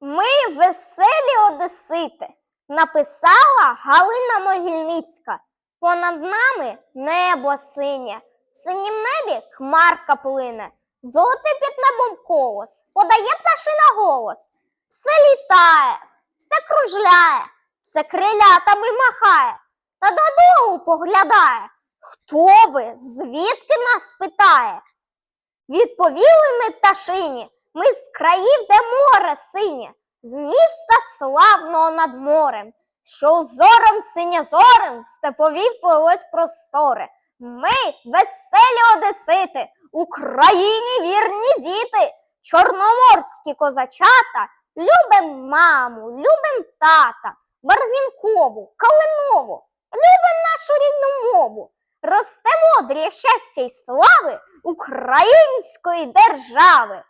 Ми веселі одесити, написала Галина Могильницька. Понад нами небо синє, в синім небі хмарка плине, золотий під небом колос, подає пташина голос. Все літає, все кружляє, все крилятами махає, та додолу поглядає. Хто ви? Звідки нас питає? Відповіли ми пташині, ми з країв, де море синє, з міста славного над морем, що узором синьозорим в степові вплилось просторе. Ми веселі одесити, Україні вірні діти, чорноморські козачата, любим маму, любим тата, барвінкову, калинову, любим нашу рідну мову. Росте модрі щастя й слави української держави.